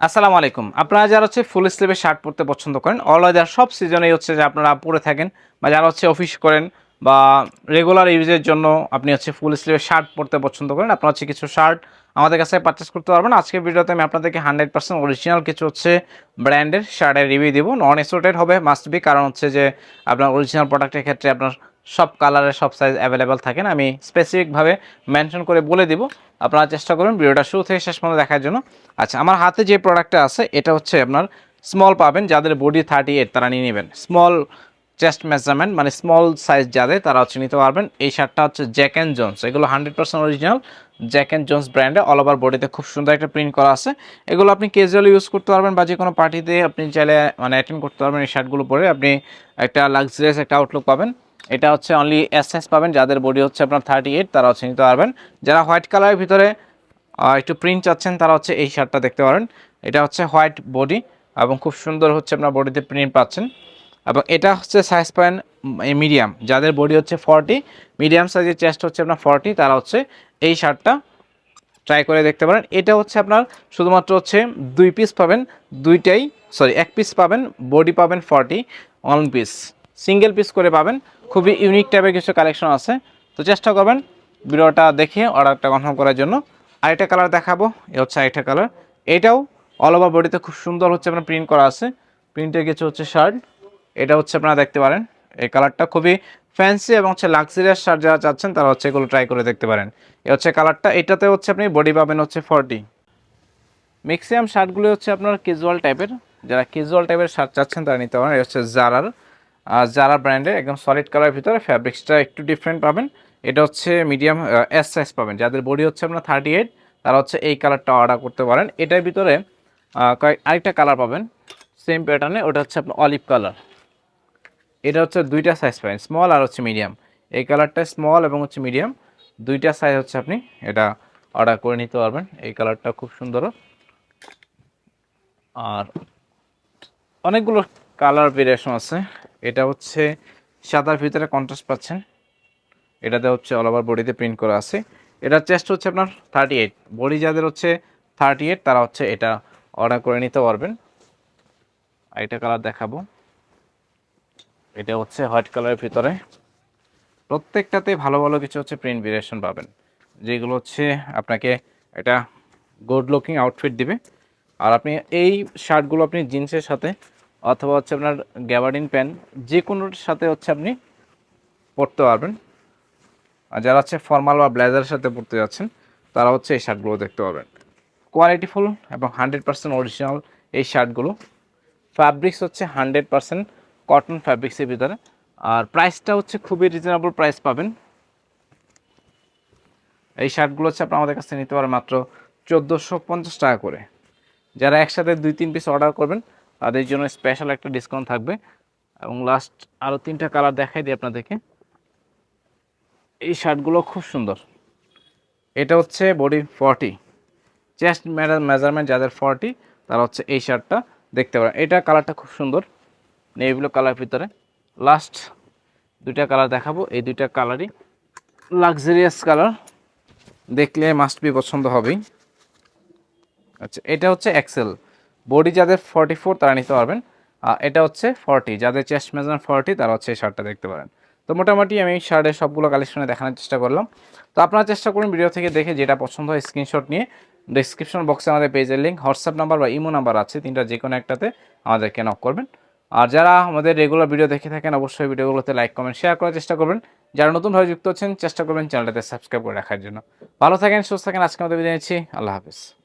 আসসালামু আলাইকুম। আপনারা যারা হচ্ছে ফুল স্লিভের শার্ট পরতে পছন্দ করেন অল ওয়েদার সব সিজনেই হচ্ছে যে আপনারা পরে থাকেন বা যারা হচ্ছে অফিস করেন বা রেগুলার ইউজের জন্য আপনি হচ্ছে ফুল স্লিভের শার্ট পরতে পছন্দ করেন, আপনারা হচ্ছে কিছু শার্ট আমাদের কাছে পারচেস করতে পারবেন। আজকের ভিডিওতে আমি আপনাদেরকে হান্ড্রেড পার্সেন্ট অরিজিনাল কিছু হচ্ছে ব্র্যান্ডের শার্টের রিভিউ দিব। নন এসোটেড হবে মাস্ট বি কারণ হচ্ছে যে আপনার অরিজিনাল প্রোডাক্টের ক্ষেত্রে আপনার সব কালারের সব সাইজ অ্যাভেলেবেল থাকেন আমি স্পেসিফিকভাবে মেনশন করে বলে দিব। আপনারা চেষ্টা করুন ভিডিওটা শুরু থেকে শেষ পর্যন্ত দেখার জন্য। আচ্ছা আমার হাতে যে প্রোডাক্টটা আছে, এটা হচ্ছে আপনার স্মল পাবেন, যাদের বডি থার্টি এইট তারা নিয়ে নেবেন। স্মল চেস্ট মেজারমেন্ট মানে স্মল সাইজ যাদের, তারা হচ্ছে নিতে পারবেন। এই শার্টটা হচ্ছে জ্যাক অ্যান্ড জোন্স এগুলো hundred percent original Jack and Jones ব্র্যান্ডে অল ওভার বডিতে খুব সুন্দর একটা প্রিন্ট করা আছে। এগুলো আপনি ক্যাজুয়ালি ইউজ করতে পারবেন বা যে কোনো পার্টিতে আপনি চাইলে মানে অ্যাটেন্ড করতে পারবেন এই শার্টগুলো পরে। আপনি একটা লাক্সারিয়াস একটা আউটলুক পাবেন। এটা হচ্ছে অনলি এস এস পাবেন, যাদের বডি হচ্ছে আপনার থার্টি এইট তারা হচ্ছে নিতে পারবেন। যারা হোয়াইট কালারের ভিতরে একটু প্রিন্ট চাচ্ছেন, তারা হচ্ছে এই শার্টটা দেখতে পারেন। এটা হচ্ছে হোয়াইট বডি এবং খুব সুন্দর হচ্ছে আপনার বডিতে প্রিন্ট পাচ্ছেন। এবং এটা হচ্ছে সাইজ পাবেন মিডিয়াম যাদের বডি হচ্ছে ফর্টি মিডিয়াম সাইজের চেস্ট হচ্ছে আপনার ফর্টি তারা হচ্ছে এই শার্টটা ট্রাই করে দেখতে পারেন। এটা হচ্ছে আপনার শুধুমাত্র হচ্ছে দুই পিস পাবেন, দুইটাই সরি এক পিস পাবেন বডি পাবেন forty one piece single piece করে পাবেন। খুবই ইউনিক টাইপের কিছু কালেকশন আছে। তো চেষ্টা করবেন ভিডিওটা দেখে অর্ডারটা কনফার্ম করার জন্য। আরেকটা কালার দেখাবো, এ হচ্ছে আরেকটা কালার এটাও অল ওভার বডিতে খুব সুন্দর হচ্ছে আপনার প্রিন্ট করা আছে। প্রিন্টের কিছু হচ্ছে শার্ট এটা হচ্ছে আপনারা দেখতে পারেন। এই কালারটা খুবই ফ্যান্সি এবং হচ্ছে লাক্সারিয়াস শার্ট যারা চাচ্ছেন, তারা হচ্ছে এগুলো ট্রাই করে দেখতে পারেন। এ হচ্ছে কালারটা এটাতে হচ্ছে আপনি বডি পাবেন হচ্ছে ফর্টি ম্যাক্সিমাম শার্টগুলো হচ্ছে আপনার ক্যাজুয়াল টাইপের যারা ক্যাজুয়াল টাইপের শার্ট চাচ্ছেন, তারা নিতে পারেন। এটা হচ্ছে জারার জারা ব্র্যান্ডের একদম সলিড কালার ভিতরে ফ্যাব্রিক্সটা একটু ডিফারেন্ট পাবেন, এটা হচ্ছে মিডিয়াম এস সাইজ পাবেন। যাদের বডি হচ্ছে আপনার থার্টি এইট তারা হচ্ছে এই কালারটা অর্ডার করতে পারেন। এটার ভিতরে কয়েক, আরেকটা কালার পাবেন সেম প্যাটার্নে ওটা হচ্ছে আপনার অলিভ কালার এটা হচ্ছে দুইটা সাইজ পাবেন স্মল আর হচ্ছে মিডিয়াম এই কালারটা স্মল এবং হচ্ছে মিডিয়াম দুইটা সাইজ হচ্ছে আপনি এটা অর্ডার করে নিতে পারবেন। এই কালারটা খুব সুন্দর। আর অনেকগুলো কালার ভেরিয়েশন আছে। এটা হচ্ছে সাদার ভিতরে কন্ট্রাস্ট পাচ্ছেন। এটাতে হচ্ছে অল ওভার বডিতে প্রিন্ট করা আছে। এটার চেস্ট হচ্ছে আপনার থার্টি এইট বডি যাদের হচ্ছে থার্টি এইট তারা হচ্ছে এটা অর্ডার করে নিতে পারবেন। এটা কালার দেখাবো। এটা হচ্ছে হোয়াইট কালারের ভিতরে। প্রত্যেকটাতে ভালো ভালো কিছু হচ্ছে প্রিন্ট ভেরিয়েশন পাবেন। যেগুলো হচ্ছে আপনাকে এটা গুড লুকিং আউটফিট দিবে। আর আপনি এই শার্টগুলো আপনি জিন্সের সাথে অথবা হচ্ছে আপনার গ্যাবার্ডিন প্যান্ট যে কোনোর সাথে হচ্ছে আপনি পরতে পারবেন। আর যারা হচ্ছে ফর্মাল বা ব্লেজারের সাথে পরতে যাচ্ছেন, তারা হচ্ছে এই শার্টগুলো দেখতে পারবেন। কোয়ালিটিফুল এবং হান্ড্রেড পার্সেন্ট অরিজিনাল এই শার্টগুলো। ফ্যাব্রিক্স হচ্ছে হান্ড্রেড পার্সেন্ট কটন ফ্যাব্রিক্সের ভিতরে। আর প্রাইসটা হচ্ছে খুবই রিজনেবল প্রাইস পাবেন। এই শার্টগুলো হচ্ছে আপনি আমাদের কাছে নিতে পারেন মাত্র চোদ্দোশো পঞ্চাশ টাকা করে। যারা একসাথে দুই, তিন পিস অর্ডার করবেন তাদের জন্য স্পেশাল একটা ডিসকাউন্ট থাকবে। এবং লাস্ট আরও তিনটা কালার দেখাই দিই আপনাদেরকে। এই শার্টগুলো খুব সুন্দর। এটা হচ্ছে বডি ফর্টি চেস্ট মেজারমেন্ট যাদের ফর্টি তারা হচ্ছে এই শার্টটা দেখতে পারেন এটা কালারটা খুব সুন্দর নেভি ব্লু কালার ভিতরে। লাস্ট দুইটা কালার দেখাবো। এই দুইটা কালারই লাক্সারিয়াস কালার দেখলে মাস্ট বি পছন্দ হবেই। আচ্ছা এটা হচ্ছে এক্সেল বডি যাদের ফর্টি ফোর তারা নিতে পারবেন। এটা হচ্ছে ফর্টি যাদের চেস্ট মেজারমেন্ট ফর্টি তারা হচ্ছে এই শার্টটা দেখতে পারেন। তো মোটামুটি আমি শার্টের সবগুলো কালেকশনে দেখানোর চেষ্টা করলাম। তো আপনারা চেষ্টা করুন ভিডিও থেকে দেখে যেটা পছন্দ হয় স্ক্রিনশট নিয়ে। ডিসক্রিপশন বক্সে আমাদের পেজের লিঙ্ক হোয়াটসঅ্যাপ নাম্বার বা ইমো নাম্বার আছে, তিনটা যে কোনো একটাতে আমাদেরকে নক করবেন। আর যারা আমাদের রেগুলার ভিডিও দেখে থাকেন, অবশ্যই ভিডিওগুলোতে লাইক কমেন্ট শেয়ার করার চেষ্টা করবেন। যারা নতুনভাবে যুক্ত হচ্ছেন চেষ্টা করবেন চ্যানেলটাতে সাবস্ক্রাইব করে রাখার জন্য। ভালো থাকেন, সুস্থ থাকেন আজকে আমাদের বিদায় নিচ্ছি। আল্লাহ হাফিজ।